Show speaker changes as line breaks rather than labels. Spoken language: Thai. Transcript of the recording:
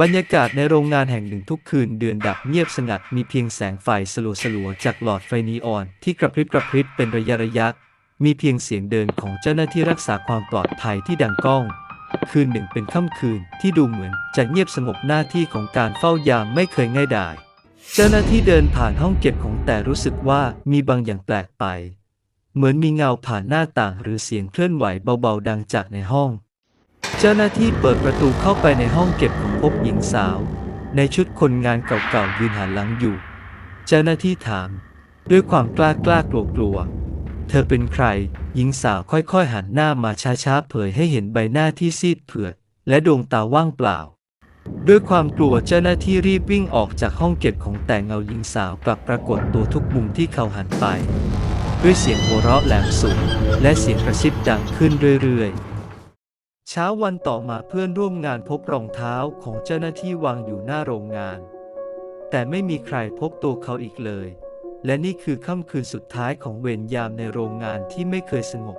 บรรยากาศในโรงงานแห่งหนึ่งทุกคืนเดือนดับเงียบสงัดมีเพียงแสงไฟสลัวๆจากหลอดไฟนีออน ที่กระพริบกระพริบเป็นระยะระยะ มีเพียงเสียงเดินของเจ้าหน้าที่รักษาความปลอดภัยที่ดังก้อง คืนหนึ่งเป็นค่ำคืนที่ดูเหมือนจะเงียบสงบหน้าที่ของการเฝ้ายามไม่เคยง่ายดาย เจ้าหน้าที่เดินผ่านห้องเก็บของแต่รู้สึกว่ามีบางอย่างแปลกไป เหมือนมีเงาผ่านหน้าต่างหรือเสียงเคลื่อนไหวเบาๆดังจากในห้อง เจ้าหน้าที่เปิดประตูเข้าไปในห้องเก็บของพบหญิงสาว ในชุดคนงานเก่าๆยืนหันหลังอยู่ เจ้าหน้าที่ถาม ด้วยความกล้ากล้ากลัวกลัวเธอเป็นใคร หญิงสาวค่อยๆหันหน้ามาช้าๆเผยให้เห็นใบหน้าที่ซีดเผือด และดวงตาว่างเปล่า ด้วยความกลัวเจ้าหน้าที่รีบวิ่งออกจากห้องเก็บของแต่เงาหญิงสาวกลับปรากฏตัวทุกมุมที่เขาหันไป ด้วยเสียงหัวเราะแหลมสูงและเสียงกระซิบดังขึ้นเรื่อยๆ เช้าวันต่อมาเพื่อนร่วมงานพบรองเท้าของเจ้าหน้าที่วางอยู่หน้าโรงงาน แต่ไม่มีใครพบตัวเขาอีกเลย และนี่คือค่ำคืนสุดท้ายของเวรยามในโรงงานที่ไม่เคยสงบ